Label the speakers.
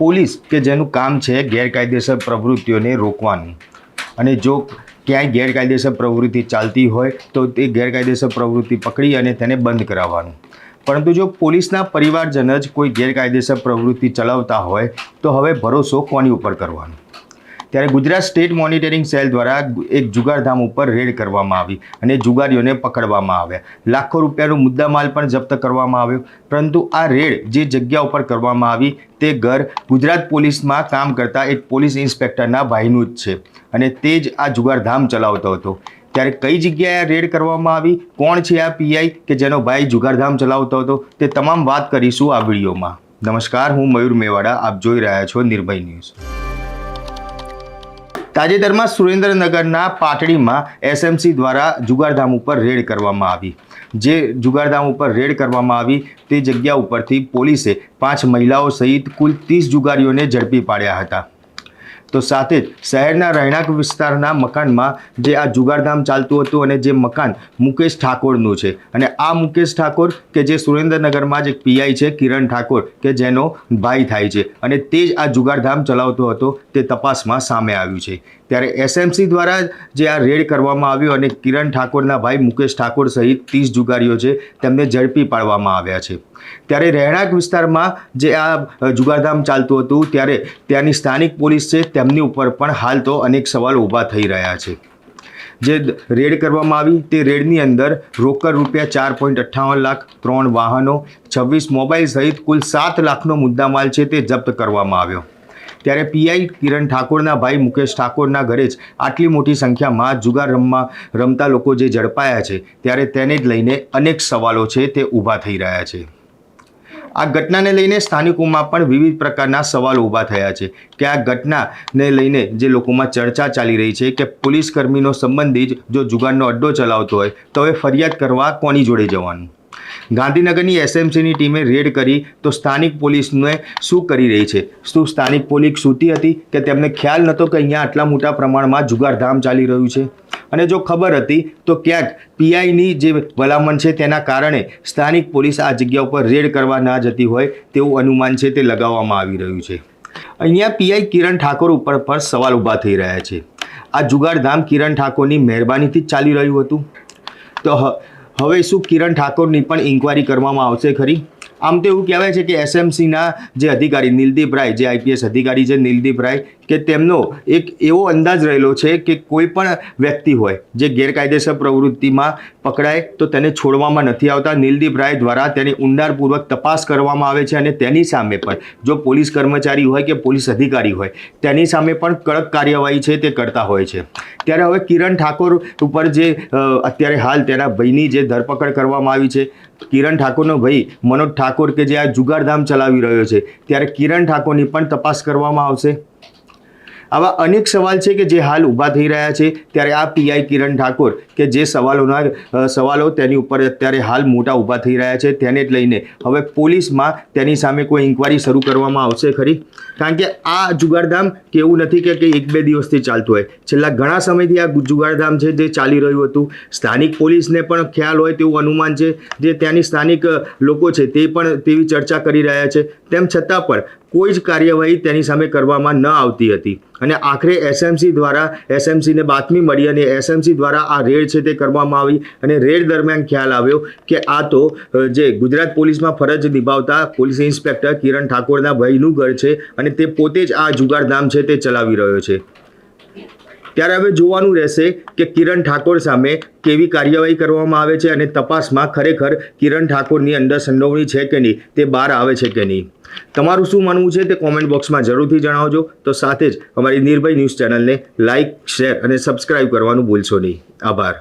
Speaker 1: Police કે જેનું કામ છે ગેરકાયદેસર પ્રવૃત્તિઓને રોકવાનું. અને જો ક્યાંય ગેરકાયદેસર પ્રવૃત્તિ ચાલતી હોય, તો તે ગેરકાયદેસર પ્રવૃત્તિ પકડી અને તેને બંધ કરાવવાનું. પરંતુ જો પોલીસના પરિવારજન જ કોઈ ગેરકાયદેસર પ્રવૃત્તિ ચલાવતા હોય, તો હવે ભરોસો કોની ઉપર કરવાનો? ત્યારે ગુજરાત સ્ટેટ મોનિટરિંગ સેલ દ્વારા એક જુગારધામ ઉપર રેડ કરવામાં આવી અને જુગારીઓને પકડવામાં આવ્યા. લાખો રૂપિયાનો મુદ્દામાલ પણ જપ્ત કરવામાં આવ્યો. પરંતુ આ રેડ જે જગ્યા ઉપર કરવામાં આવી તે ઘર ગુજરાત પોલીસમાં કામ કરતા એક પોલીસ ઇન્સ્પેક્ટરના ભાઈનું જ છે અને તે જ આ જુગારધામ ચલાવતો હતો. ત્યારે કઈ જગ્યાએ રેડ કરવામાં આવી? કોણ છે આ પીઆઈ કે જેનો ભાઈ જુગારધામ ચલાવતો હતો? તે તમામ વાત કરીશું આ વિડીયોમાં. નમસ્કાર, હું મયુર મેવાડા. આપ જોઈ રહ્યા છો નિર્ભય ન્યૂઝ. તાજેતરમાં સુરેન્દ્રનગરના પાટડીમાં એસએમસી દ્વારા જુગારધામ ઉપર રેડ કરવામાં આવી. જે જુગારધામ ઉપર રેડ કરવામાં આવી તે જગ્યા ઉપરથી પોલીસે પાંચ મહિલાઓ સહિત કુલ ત્રીસ જુગારીઓને ઝડપી પાડ્યા હતા. તો સાથે જ શહેરના રહેણાંક વિસ્તારના મકાનમાં જે આ જુગારધામ ચાલતું હતું અને જે મકાન મુકેશ ઠાકોરનું છે. અને આ મુકેશ ઠાકોર કે જે સુરેન્દ્રનગરમાં જ એક પીઆઈ છે, કિરણ ઠાકોર કે જેનો ભાઈ થાય છે. અને તે જ આ જુગારધામ ચલાવતો હતો, તે તપાસમાં સામે આવ્યું છે. ત્યારે એસએમસી દ્વારા જે આ રેડ કરવામાં આવ્યો અને કિરણ ઠાકોરના ભાઈ મુકેશ ઠાકોર સહિત ત્રીસ જુગારીઓ છે, તેમને ઝડપી પાડવામાં આવ્યા છે. ત્યારે રહેણાંક વિસ્તારમાં જે આ જુગારધામ ચાલતું હતું, ત્યારે ત્યાંની સ્થાનિક પોલીસ છે તેમની ઉપર પણ હાલ તો અનેક સવાલ ઊભા થઈ રહ્યા છે. જે રેડ કરવામાં આવી, તે રેડની અંદર રોકડ રૂપિયા ચાર પોઈન્ટ અઠ્ઠાવન લાખ, ત્રણ વાહનો, છવ્વીસ મોબાઈલ સહિત કુલ સાત લાખનો મુદ્દામાલ છે તે જપ્ત કરવામાં આવ્યો. ત્યારે પીઆઈ કિરણ ઠાકોરના ભાઈ મુકેશ ઠાકોરના ઘરે જ આટલી મોટી સંખ્યામાં જુગાર રમવા, રમતા લોકો જે ઝડપાયા છે, ત્યારે તેને જ લઈને અનેક સવાલો છે તે ઊભા થઈ રહ્યા છે. આ ઘટનાને લઈને સ્થાનિકોમાં પણ વિવિધ પ્રકારના સવાલો ઊભા થયા છે કે આ ઘટનાને લઈને જે લોકોમાં ચર્ચા ચાલી રહી છે કે પોલીસ કર્મીનો સંબંધી જ જો જુગારનો અડ્ડો ચલાવતો હોય, તો હવે ફરિયાદ કરવા કોની જોડે જવાનું? ગાંધીનગરની એસએમસીની ટીમે રેડ કરી તો સ્થાનિક પોલીસને શું કરી રહી છે? શું સ્થાનિક પોલીસ સૂતી હતી કે તેમને ખ્યાલ નહોતો કે અહીંયા આટલા મોટા પ્રમાણમાં જુગારધામ ચાલી રહ્યું છે? અને જો ખબર હતી, તો ક્યાંક પીઆઈની જે ભલામણ છે તેના કારણે સ્થાનિક પોલીસ આ જગ્યા ઉપર રેડ કરવા ના જતી હોય તેવું અનુમાન છે તે લગાવવામાં આવી રહ્યું છે. અહીંયા પીઆઈ કિરણ ઠાકોર ઉપર પણ સવાલ ઊભા થઈ રહ્યા છે. આ જુગારધામ કિરણ ઠાકોરની મહેરબાનીથી જ ચાલી રહ્યું હતું? તો હવે શું કિરણ ઠાકોરની પણ ઇન્કવાયરી કરવામાં આવશે ખરી? આમ તો એવું કહેવાય છે કે એસએમસીના જે અધિકારી નિલદીપ રાય, જે આઈપીએસ અધિકારી છે નિલદીપ રાય, કે તેમનો એક એવો અંદાજ રહેલો છે કે કોઈ પણ વ્યક્તિ હોય જે ગેરકાયદેસર પ્રવૃત્તિમાં પકડાય તો તેને છોડવામાં નથી આવતા. નિલદીપ રાય દ્વારા તેની ઊંડાણપૂર્વક તપાસ કરવામાં આવે છે અને તેની સામે પણ જો પોલીસ કર્મચારી હોય કે પોલીસ અધિકારી હોય, તેની સામે પણ કડક કાર્યવાહી છે તે કરતા હોય છે. ત્યારે હવે કિરણ ઠાકોર ઉપર જે અત્યારે હાલ તેના ભાઈની જે ધરપકડ કરવામાં આવી છે, કિરણ ઠાકોરનો ભાઈ મનોજ ઠાકોર કે જે આ જુગારધામ ચલાવી રહ્યો છે, ત્યારે કિરણ ઠાકોરની પણ તપાસ કરવામાં આવશે? આવા અનેક સવાલ છે કે જે હાલ ઊભા થઈ રહ્યા છે. ત્યારે આ પીઆઈ કિરણ ઠાકોર કે જે સવાલોના સવાલો તેની ઉપર અત્યારે હાલ મોટા ઊભા થઈ રહ્યા છે, તેને જ લઈને હવે પોલીસમાં તેની સામે કોઈ ઇન્કવાયરી શરૂ કરવામાં આવશે ખરી? કારણ કે આ જુગારધામ કે એવું નથી કે કે એક બે દિવસથી ચાલતું હોય. છેલ્લા ઘણા સમયથી આ જુગારધામ છે જે ચાલી રહ્યું હતું. સ્થાનિક પોલીસને પણ ખ્યાલ હોય તેવું અનુમાન છે જે ત્યાંની સ્થાનિક લોકો છે તે પણ તેવી ચર્ચા કરી રહ્યા છે. તેમ છતાં પણ કોઈ જ કાર્યવાહી તેની સામે કરવામાં ન આવતી હતી. અને આખરે એસએમસી દ્વારા એસએમસીને બાતમી મળી અને એસએમસી દ્વારા આ રેડ છે તે કરવામાં આવી અને રેડ દરમિયાન ખ્યાલ આવ્યો કે આ તો જે ગુજરાત પોલીસમાં ફરજ નિભાવતા પોલીસ ઇન્સ્પેક્ટર કિરણ ઠાકોરના ભાઈનું ઘર છે અને તે પોતે જ આ જુગારધામ છે તે ચલાવી રહ્યો છે. ત્યારે હવે જોવાનું રહેશે કે કિરણ ઠાકોર સામે કેવી કાર્યવાહી કરવામાં આવે છે અને તપાસમાં ખરેખર કિરણ ઠાકોરની અંદર સંડોવણી છે કે નહીં, તે બહાર આવે છે કે નહીં? તમારું શું માનવું છે તે કોમેન્ટ બોક્સમાં જરૂરથી જણાવજો. તો સાથે જ અમારી નિર્ભય ન્યૂઝ ચેનલને લાઇક શેર અને સબસ્ક્રાઇબ કરવાનું ભૂલશો નહીં. આભાર.